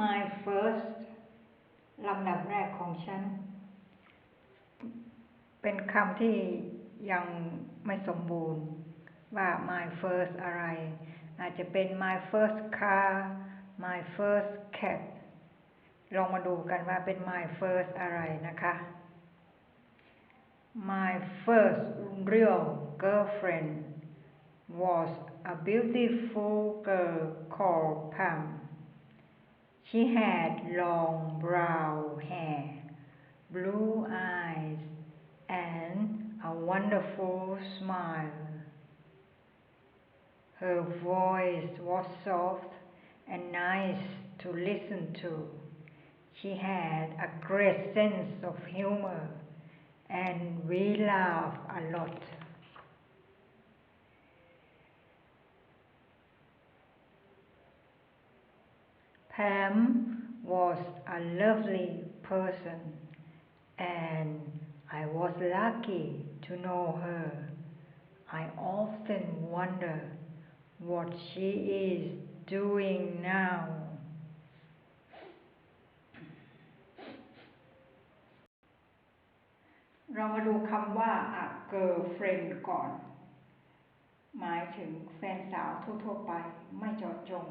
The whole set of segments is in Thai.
my first ลำดับแรกของฉัน เป็นคำที่ยังไม่สมบูรณ์ว่า my first อะไร อาจจะเป็น my first car my first cat ลองมาดูกันว่าเป็น my first อะไรนะคะ my first real girlfriend was a beautiful girl called Pam she had long brown hair blue eyes and a wonderful smile her voice was soft and nice to listen to she had a great sense of humor and we laughed a lot. Pam was a lovely person and I was lucky to know her. I often wonder what she is doing now. เรามาดูคำว่า a girlfriend ก่อน หมายถึงแฟนสาวทั่วๆไปไม่เจาะจง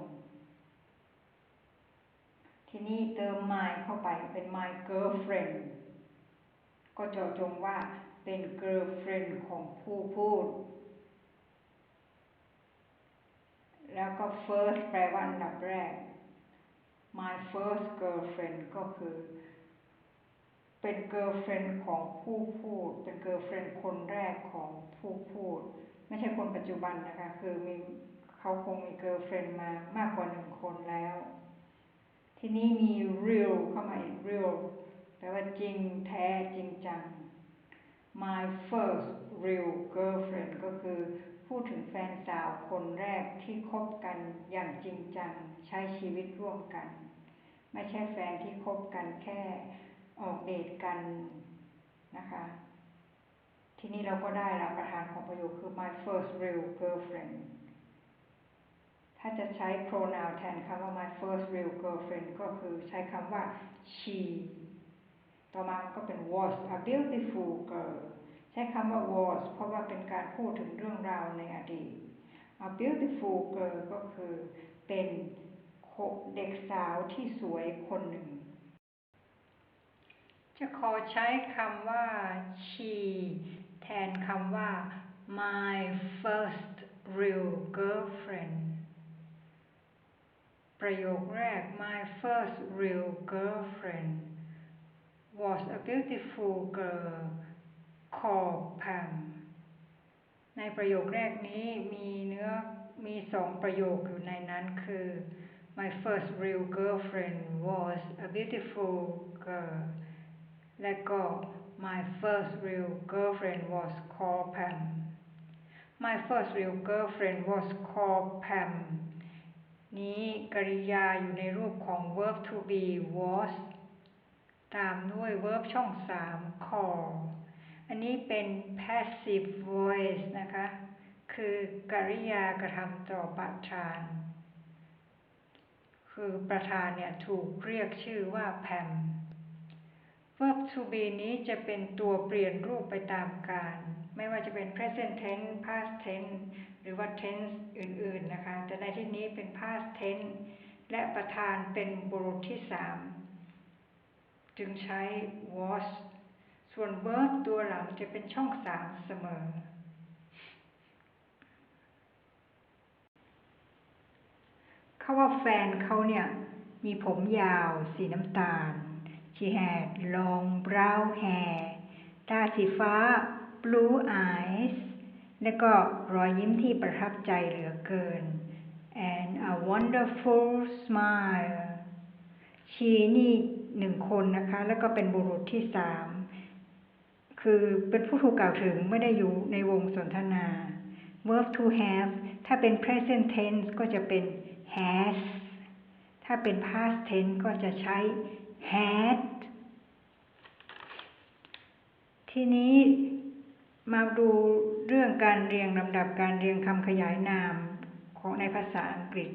ทีนี้เติม my เข้าไปเป็น my girlfriend ก็เจาะจงว่าเป็น girlfriend ของผู้พูด แล้วก็ first แปลว่าอันดับแรก my first girlfriend ก็คือ เป็นเกิร์ลเฟรนด์ของผู้พูด เป็นเกิร์ลเฟรนด์คนแรกของผู้พูด ไม่ใช่คนปัจจุบันนะคะ คือมีเขาคงมีเกิร์ลเฟรนด์มามากกว่าหนึ่งคนแล้ว ทีนี้มี real เข้ามาอีก real แปลว่าจริงแท้จริงจัง my first real girlfriend ก็คือพูดถึงแฟนสาวคนแรกที่คบกันอย่างจริงจังใช้ชีวิตร่วมกัน ไม่ใช่แฟนที่คบกันแค่ออกเดทกันนะคะ ทีนี้เราก็ได้ละประธานของประโยคคือ my first real girlfriend ถ้าจะใช้ pronoun แทนคำว่า my first real girlfriend ก็คือใช้คำว่า she ต่อมาก็เป็น was a beautiful girl ใช้คำว่า was เพราะว่าเป็นการพูดถึงเรื่องราวในอดีต a beautiful girl ก็คือเป็นเด็กสาวที่สวยคนหนึ่ง จะขอใช้คำว่า she แทนคำว่า my first real girlfriend ประโยคแรก my first real girlfriend was a beautiful girl called Pam ในประโยคแรกนี้มีเนื้อมีสองประโยคอยู่ในนั้นคือ my first real girlfriend was a beautiful girl และก็ my first real girlfriend was called Pam my first real girlfriend was called Pam นี้กริยาอยู่ในรูปของ verb to be was ตามด้วย verb ช่องสาม call อันนี้เป็น passive voice นะคะ คือกริยากระทำต่อประธาน คือประธานเนี่ยถูกเรียกชื่อว่า Pam verb to be นี้จะเป็นตัวเปลี่ยนรูปไปตามการ ไม่ว่าจะเป็น present tense past tense หรือว่า tense อื่นๆนะคะ แต่ในที่นี้เป็น past tense และประธานเป็นบุรุษที่สามจึงใช้ was ส่วน verb ตัวหลังจะเป็นช่องสามเสมอ เขาว่าแฟนเขาเนี่ย มีผมยาวสีน้ำตาล She had long brown hair ตาสีฟ้า และก็รอยยิ้มที่ประทับใจเหลือเกิน and a wonderful smile she นี่หนึ่งคนนะคะ แล้วก็เป็นบุรุษที่สามคือเป็นผู้ถูกกล่าวถึงไม่ได้อยู่ในวงสนทนา verb to have ถ้าเป็น present tense ก็จะเป็น has ถ้าเป็น past tense ก็จะใช้ had ทีนี้ มาดูเรื่องการเรียงลำดับการเรียงคำขยายนามของในภาษาอังกฤษ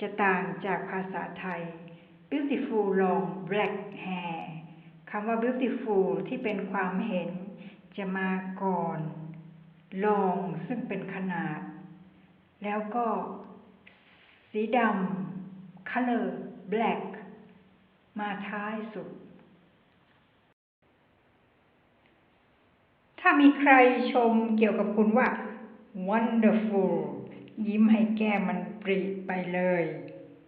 จะต่างจากภาษาไทย beautiful long black hair คำว่า beautiful ที่เป็นความเห็น จะมาก่อน long ซึ่งเป็นขนาด แล้วก็ สีดำ color black มาท้ายสุด ถ้ามีใครชมเกี่ยวกับคุณว่า wonderful ยิ้มให้แก้มมันปริไปเลย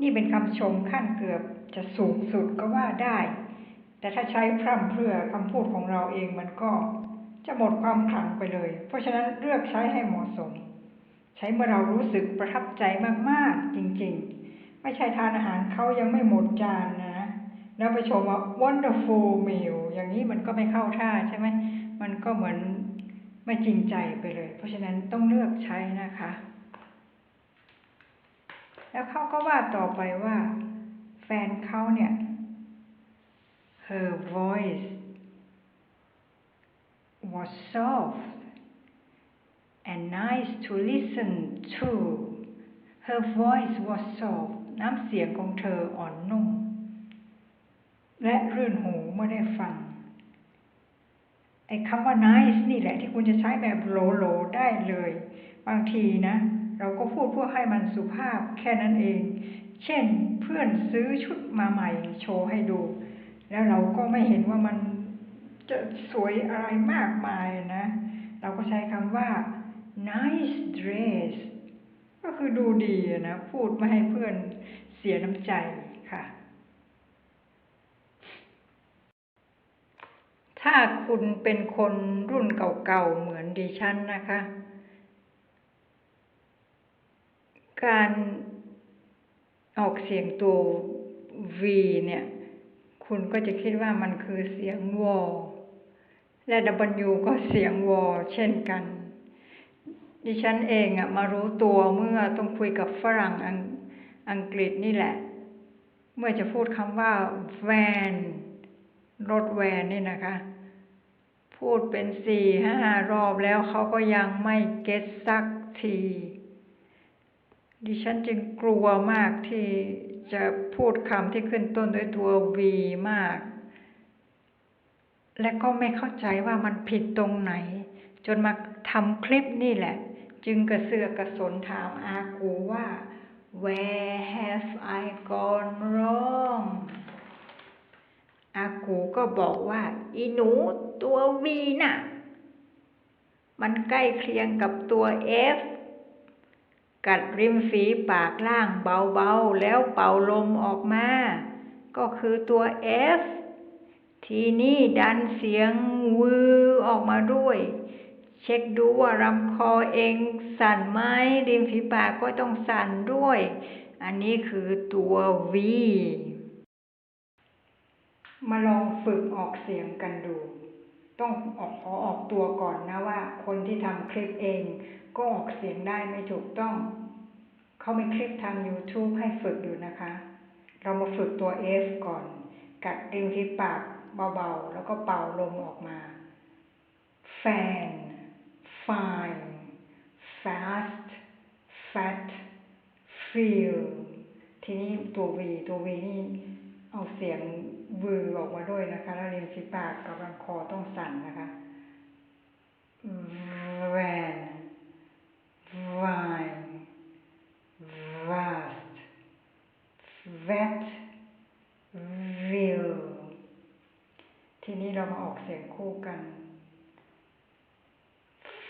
นี่เป็นคำชมขั้นเกือบจะสูงสุดก็ว่าได้ แต่ถ้าใช้พร่ำเพรื่อคำพูดของเราเองมันก็จะหมดความขลังไปเลย เพราะฉะนั้นเลือกใช้ให้เหมาะสม ใช้เมื่อเรารู้สึกประทับใจมากๆ จริงๆ ไม่ใช่ทานอาหารเขายังไม่หมดจานนะ แล้วไปชมว่า wonderful meal อย่างนี้มันก็ไม่เข้าท่าใช่ไหม มันก็เหมือนไม่จริงใจไปเลย เพราะฉะนั้นต้องเลือกใช้นะคะ แล้วเขาก็ว่าต่อไปว่า แฟนเขาเนี่ย her voice was soft and nice to listen to her voice was soft น้ำเสียงของเธออ่อนนุ่ม และรื่นหูเมื่อได้ฟัง ไอ้คำว่า nice นี่แหละที่คุณจะใช้แบบโหลๆได้เลย บางทีนะ เราก็พูดเพื่อให้มันสุภาพแค่นั้นเอง เช่นเพื่อนซื้อชุดมาใหม่โชว์ให้ดู แล้วเราก็ไม่เห็นว่ามันจะสวยอะไรมากมายนะ เราก็ใช้คำว่า nice dress ก็คือดูดีนะ พูดไม่ให้เพื่อนเสียน้ำใจค่ะ ถ้าคุณเป็นคนรุ่นเก่าๆเหมือนดิฉันนะคะ การออกเสียงตัว V เนี่ย คุณก็จะคิดว่ามันคือเสียงวอและ W ก็เสียงวอเช่นกัน ดิฉันเองอะมารู้ตัวเมื่อต้องคุยกับฝรั่งอังกฤษนี่แหละ เมื่อจะพูดคำว่า van รถแวนนี่นะคะ พูดเป็นสี่ห้ารอบแล้วเขาก็ยังไม่เก็ตสักที ดิฉันจึงกลัวมากที่จะพูดคำที่ขึ้นต้นด้วยตัว V มาก และก็ไม่เข้าใจว่ามันผิดตรงไหน จนมาทำคลิปนี่แหละ จึงกระเสือกกระสนถามอากูว่า where have I gone wrong อากูก็บอกว่า อีหนูตัว V น่ะ มันใกล้เคียงกับตัว F กัดริมฝีปากล่างเบาๆ แล้วเป่าลมออกมา ก็คือตัว F ทีนี้ดันเสียงวือออกมาด้วย เช็คดูว่าลำคอเองสั่นไหมริมฝีปากก็ต้องสั่นด้วย อันนี้คือตัว V มาลองฝึกออกเสียงกันดู ต้องออกขอออกตัวก่อนนะว่า คนที่ทำคลิปเอง ก็ออกเสียงได้ไม่ถูกต้อง เขาไม่คลิปทาง YouTube ให้ฝึกอยู่นะคะ เรามาฝึกตัว F ก่อน กัดริมฝีปากเบาๆ แล้วก็เป่าลมออกมา fan fine fast fat feel ทีนี้ตัว V ตัว V นี่ เสียงวือออกมาด้วยนะคะ แล้วริมฝีปากกับลำคอต้องสั่นนะคะ van vine vast vet will ทีนี้เรามาออกเสียงคู่กัน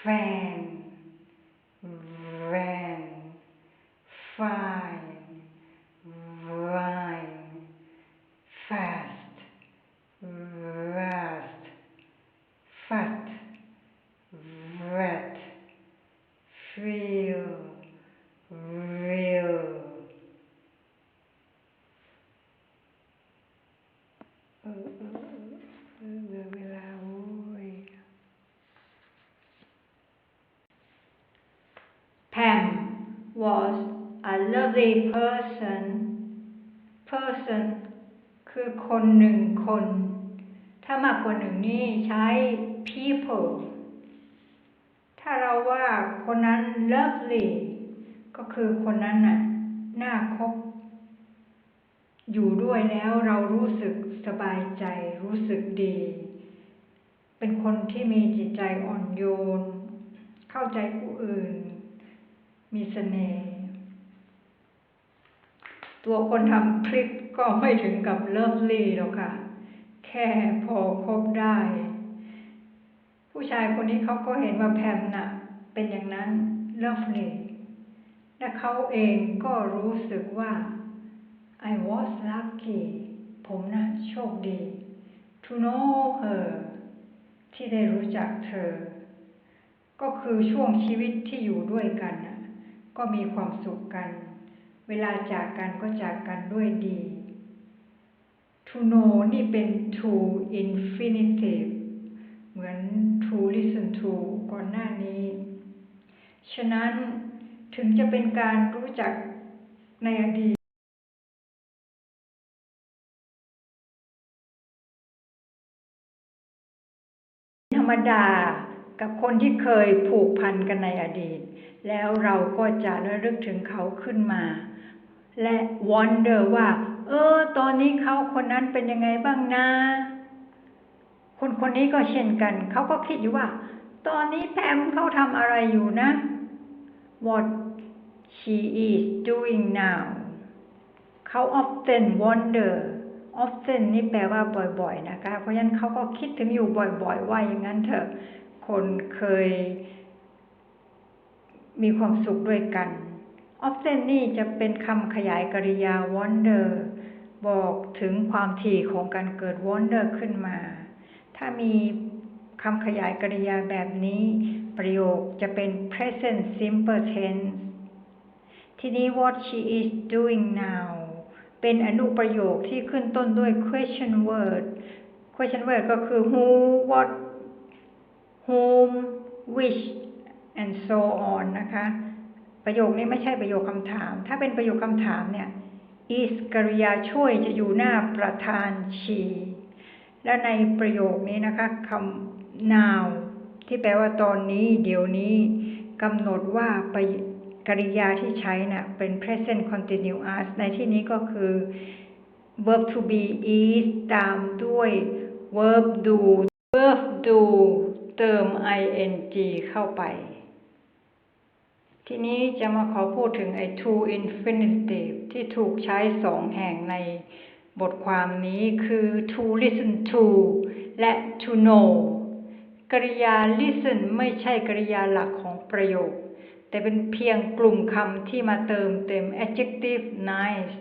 fan van fine vine fast vast fat wet feel real เออเออเออเหลือเวลาโอ้ย Pam was a lovely person person คือคนหนึ่งคน ถ้ามากกว่าหนึ่งนี่ใช้ people ถ้าเราว่าคนนั้น lovely ก็คือคนนั้นน่ะน่าคบ อยู่ด้วยแล้วเรารู้สึกสบายใจ รู้สึกดี เป็นคนที่มีจิตใจอ่อนโยน เข้าใจผู้อื่น มีเสน่ห์ตัวคนทำคลิปก็ไม่ถึงกับเลิฟลี่หรอกค่ะ แค่พอคบได้ ผู้ชายคนนี้เขาก็เห็นว่าแพมน่ะ เป็นอย่างนั้นเลิฟลี่และเขาเองก็รู้สึกว่า I was lucky ผมนะโชคดี to know her ที่ได้รู้จักเธอ ก็คือช่วงชีวิตที่อยู่ด้วยกันนะ ก็มีความสุขกัน เวลาจากกันก็จากกันด้วยดี to know นี่เป็น to infinitive เหมือน to listen to ก่อนหน้านี้ ฉะนั้นถึงจะเป็นการรู้จักในอดีตธรรมดา กับคนที่เคยผูกพันกันในอดีต แล้วเราก็จะระลึกถึงเขาขึ้นมา และ wonder ว่า เออ ตอนนี้เขาคนนั้นเป็นยังไงบ้างนะ คนคนนี้ก็เช่นกัน เขาก็คิดอยู่ว่า ตอนนี้แพมเขาทำอะไรอยู่นะ what she is doing now เขา often wonder often นี่แปลว่าบ่อยๆนะคะ เพราะฉะนั้นเขาก็คิดถึงอยู่บ่อยๆ ว่าอย่างนั้นเถอะ คนเคยมีความสุขด้วยกัน often นี่จะเป็นคำขยายกริยา wonder บอกถึงความถี่ของการเกิด wonder ขึ้นมา ถ้ามีคำขยายกริยาแบบนี้ ประโยคจะเป็น present simple tense ทีนี้ what she is doing now เป็นอนุประโยคที่ขึ้นต้นด้วย question word question word ก็คือ who what Home which and so on นะคะ ประโยคนี้ไม่ใช่ประโยคคำถาม ถ้าเป็นประโยคคำถามเนี่ย is กริยาช่วยจะอยู่หน้าประธาน she และในประโยคนี้นะคะคำ now ที่แปลว่าตอนนี้ เดี๋ยวนี้กำหนดว่าไปกริยาที่ใช้น่ะเป็น present continuous ในที่นี้ก็คือ verb to be is ตามด้วย verb do verb do เติม ing เข้าไป ทีนี้จะมาขอพูดถึงไอ้ to infinitive ที่ถูกใช้สองแห่งในบทความนี้คือ to listen to และ to know กริยา listen ไม่ใช่กริยาหลักของประโยค แต่เป็นเพียงกลุ่มคำที่มาเติมเต็ม adjective nice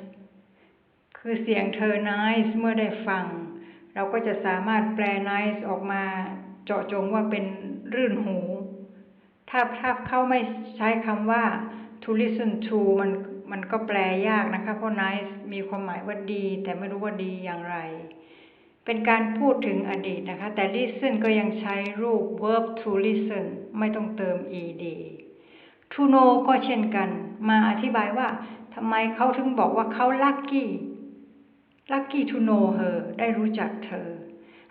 คือเสียงเธอ nice เมื่อได้ฟัง เราก็จะสามารถแปล nice ออกมา เจาะจงว่าเป็นรื่นหู ถ้าถ้าเขาไม่ใช้คำว่า to listen to มันมันก็แปลยากนะคะ เพราะ nice มีความหมายว่าดี แต่ไม่รู้ว่าดีอย่างไร เป็นการพูดถึงอดีตนะคะ แต่ listen ก็ยังใช้รูป verb to listen ไม่ต้องเติม ed to know ก็เช่นกัน มาอธิบายว่าทำไมเขาถึงบอกว่าเขา lucky lucky to know her ได้รู้จักเธอ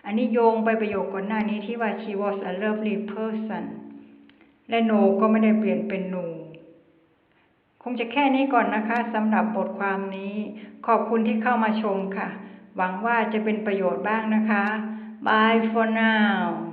อันนี้โยงไปประโยคก่อนหน้านี้ที่ว่า she was a lovely person และ no ก็ไม่ได้เปลี่ยนเป็น no คงจะแค่นี้ก่อนนะคะสำหรับบทความนี้ ขอบคุณที่เข้ามาชมค่ะ หวังว่าจะเป็นประโยชน์บ้างนะคะ Bye for now